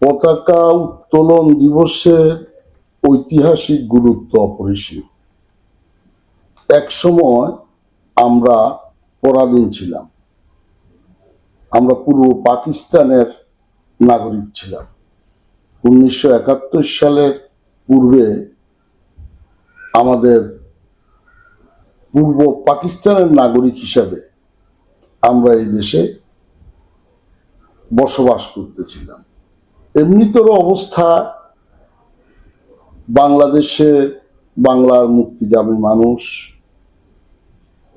পতাকা উত্তোলন দিবসের ঐতিহাসিক গুরুত্ব অপরিসীম। একসময় আমরা পরাধীন ছিলাম। আমরা পূর্ব পাকিস্তানের নাগরিক ছিলাম। উনিশশো একাত্তর সালের পূর্বে আমাদের পূর্ব পাকিস্তানের নাগরিক হিসাবে আমরা এই দেশে বসবাস করতেছিলাম এমনিতর অবস্থা বাংলাদেশের বাংলার মুক্তিগামী মানুষ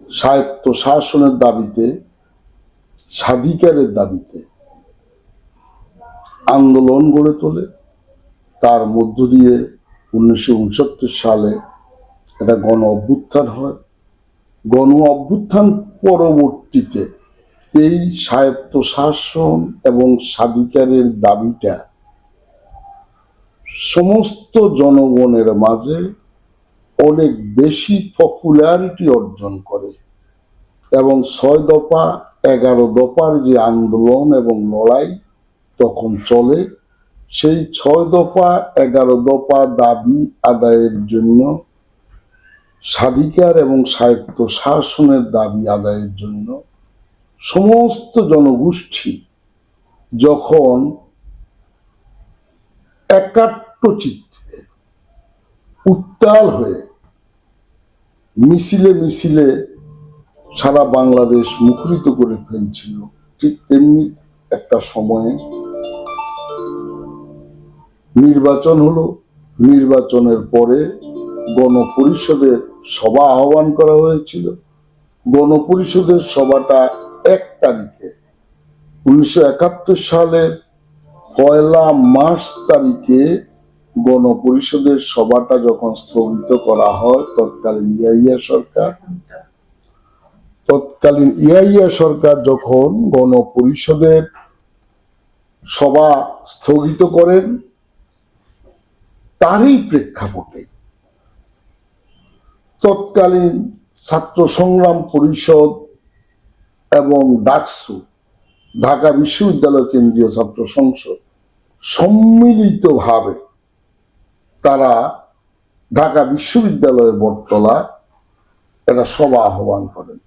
স্বায়ত্ত শাসনের দাবিতে, স্বাধিকারের দাবিতে আন্দোলন গড়ে তোলে। তার মধ্য দিয়ে উনিশশো উনসত্তর সালে একটা গণ অভ্যুত্থান হয়। গণ অভ্যুত্থান পরবর্তীতে এই স্বায়ত্ত শাসন এবং স্বাধিকারের দাবিটা সমস্ত জনগণের মাঝে অনেক বেশি পপুলারিটি অর্জন করে এবং ছয় দফা, এগারো দফার যে আন্দোলন এবং লড়াই তখন চলে, সেই ছয় দফা, এগারো দফা দাবি আদায়ের জন্য স্বাধিকার এবং স্বায়ত্ত শাসনের দাবি আদায়ের জন্য সমস্ত জনগোষ্ঠী যখন চিত্তে উত্তাল হয়ে মিছিলে মিছিলে সারা বাংলাদেশ মুখরিত করে ফেলছিল, ঠিক তেমনি একটা সময়ে নির্বাচন হলো। নির্বাচনের পরে গণপরিষদের সভা আহ্বান করা হয়েছিল। গণপরিষদের সভাটা এক তারিখে। উনিশশো একাত্তর সালের পয়লা মার্চ তারিখে গণপরিষদের সভাটা যখন স্থগিত করা হয়, তৎকালীন ইয়াইয়া সরকার, তৎকালীন ইয়াইয়া সরকার যখন গণপরিষদের সভা স্থগিত করেন, তারই প্রেক্ষাপটে তৎকালীন ছাত্র সংগ্রাম পরিষদ এবং ডাকসু, ঢাকা বিশ্ববিদ্যালয় কেন্দ্রীয় ছাত্র সংসদ সম্মিলিতভাবে তারা ঢাকা বিশ্ববিদ্যালয়ের বটতলায় একটা সভা আহ্বান করেন।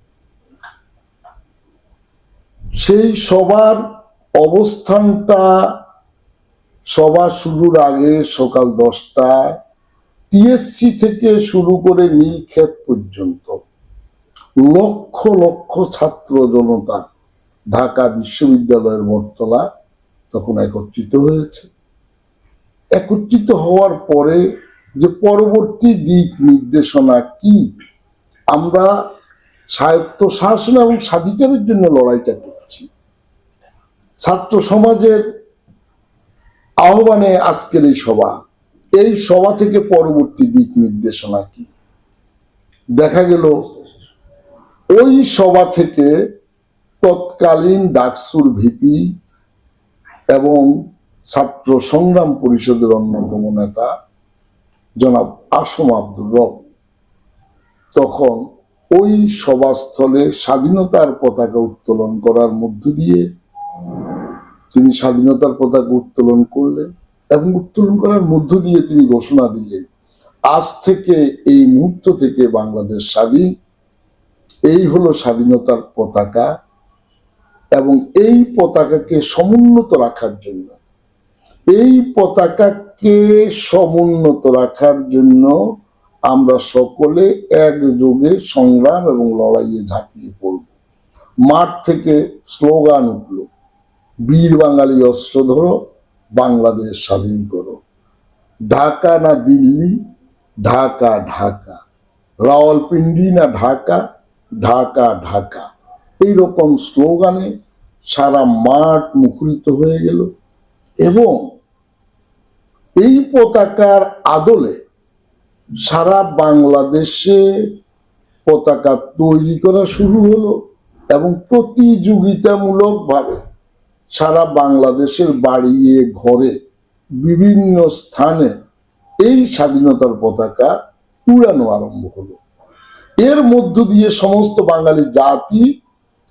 সেই সবার অবস্থানটা সভা শুরুর আগে সকাল দশটায় টিএসসি থেকে শুরু করে নীলক্ষেত পর্যন্ত। লক্ষ লক্ষ ছাত্র জনতা ঢাকা বিশ্ববিদ্যালয়ের বটতলা তখন একত্রিত হয়েছে। একত্রিত হওয়ার পরে যে পরবর্তী দিক নির্দেশনা কি, আমরা স্বায়ত্ত শাসন এবং স্বাধিকারের জন্য লড়াইটা করছি। ছাত্র সমাজের আহ্বানে আজকের এই সভা এই সভা থেকে পরবর্তী দিক নির্দেশনা কি? দেখা গেল ওই সভা থেকে তৎকালীন ডাকসুর ভিপি এবং ছাত্র সংগ্রাম পরিষদের অন্যতম নেতা জনাব আসম আব্দুর রব। তখন ওই সভাস্থলে স্বাধীনতার পতাকা উত্তোলন করার মধ্য দিয়ে তিনি স্বাধীনতার পতাকা উত্তোলন করলেন এবং উত্তোলন করার মধ্য দিয়ে তিনি ঘোষণা দিলেন, আজ থেকে এই মুহূর্ত থেকে বাংলাদেশ স্বাধীন। এই হলো স্বাধীনতার পতাকা এবং এই পতাকাকে সমুন্নত রাখার জন্য। এই পতাকাকে সমুন্নত রাখার জন্য আমরা সকলে একযোগে সংগ্রাম এবং লড়াইয়ে ঝাঁপিয়ে পড়ব। মাঠ থেকে স্লোগান উঠল, বীর বাঙালি অস্ত্র ধরো, বাংলাদেশ স্বাধীন করো। ঢাকা না দিল্লি, ঢাকা ঢাকা। রাওয়ালপিন্ডি না ঢাকা ঢাকা ঢাকা। এইরকম স্লোগানে সারা মাঠ মুখরিত হয়ে গেল এবং এই পতাকার আদলে সারা বাংলাদেশে পতাকা তৈরি করা শুরু হলো এবং প্রতিযোগিতামূলকভাবে সারা বাংলাদেশের বাড়িয়ে ঘরে বিভিন্ন স্থানে এই স্বাধীনতার পতাকা উড়ানো আরম্ভ হলো। এর মধ্য দিয়ে সমস্ত বাঙালি জাতি,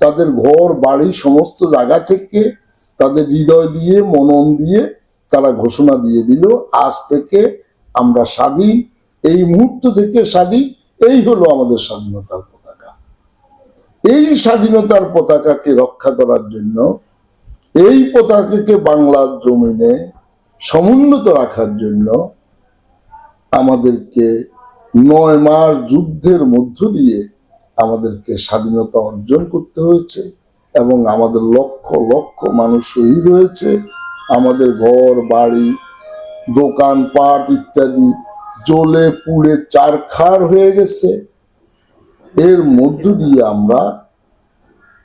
তাদের ঘর, বাড়ি, সমস্ত জায়গা থেকে তাদের হৃদয় দিয়ে, মনন দিয়ে তারা ঘোষণা দিয়ে দিল, আজ থেকে আমরা স্বাধীন, এই মুহূর্ত থেকে স্বাধীন, এই হলো আমাদের স্বাধীনতার পতাকা। এই স্বাধীনতার পতাকাকে রক্ষা করার জন্য, এই পতাকাকে বাংলার জমিনে সমুন্নত রাখার জন্য আমাদেরকে নয় মাস যুদ্ধের মধ্য দিয়ে আমাদেরকে স্বাধীনতা অর্জন করতে হয়েছে এবং আমাদের লক্ষ লক্ষ মানুষ শহীদ হয়েছে। আমাদের ঘর, বাড়ি দোকানপাট ইত্যাদি জ্বলে পুড়ে চারখার হয়ে গেছে। এর মধ্য দিয়ে আমরা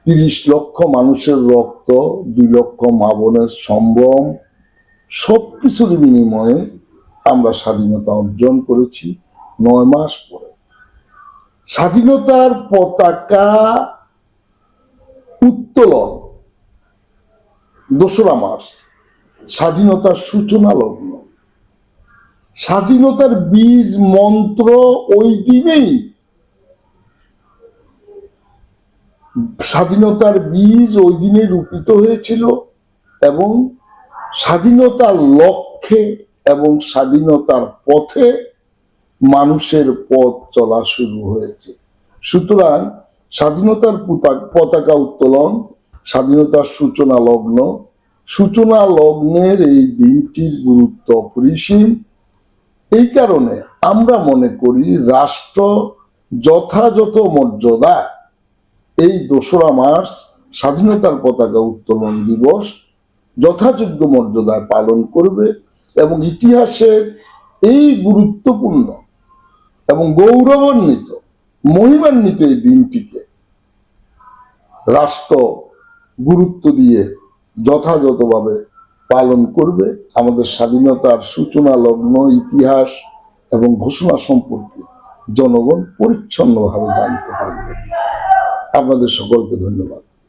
তিরিশ লক্ষ মানুষের রক্ত, দুই লক্ষ মা বোনের সম্ভ্রম সব কিছুর বিনিময়ে আমরা স্বাধীনতা অর্জন করেছি। নয় মাস পরে। স্বাধীনতার পতাকা উত্তোলন, দোসরা মার্চ, স্বাধীনতার সূচনা লগ্ন। স্বাধীনতার বীজ মন্ত্র ওই দিনেই স্বাধীনতার বীজ ওই দিনে রূপিত হয়েছিল এবং স্বাধীনতার লক্ষ্যে এবং স্বাধীনতার পথে মানুষের পথ চলা শুরু হয়েছে। সুতরাং স্বাধীনতার পতাকা উত্তোলন, স্বাধীনতার সূচনা লগ্ন, সূচনা লগ্নের এই দিনটির গুরুত্ব অপরিসীম। এই কারণে আমরা মনে করি রাষ্ট্র যথাযথ মর্যাদা। এই দোসরা মার্চ স্বাধীনতার পতাকা উত্তোলন দিবস যথাযোগ্য মর্যাদায় পালন করবে এবং ইতিহাসের এই গুরুত্বপূর্ণ এবং গৌরবান্বিত, মহিমান্বিত এই দিনটিকে রাষ্ট্র গুরুত্ব দিয়ে যথাযথভাবে পালন করবে। আমাদের স্বাধীনতার সূচনা, লগ্ন, ইতিহাস এবং ঘোষণা সম্পর্কে জনগণ পরিচ্ছন্নভাবে জানতে পারবে। আপনাদের সকলকে ধন্যবাদ।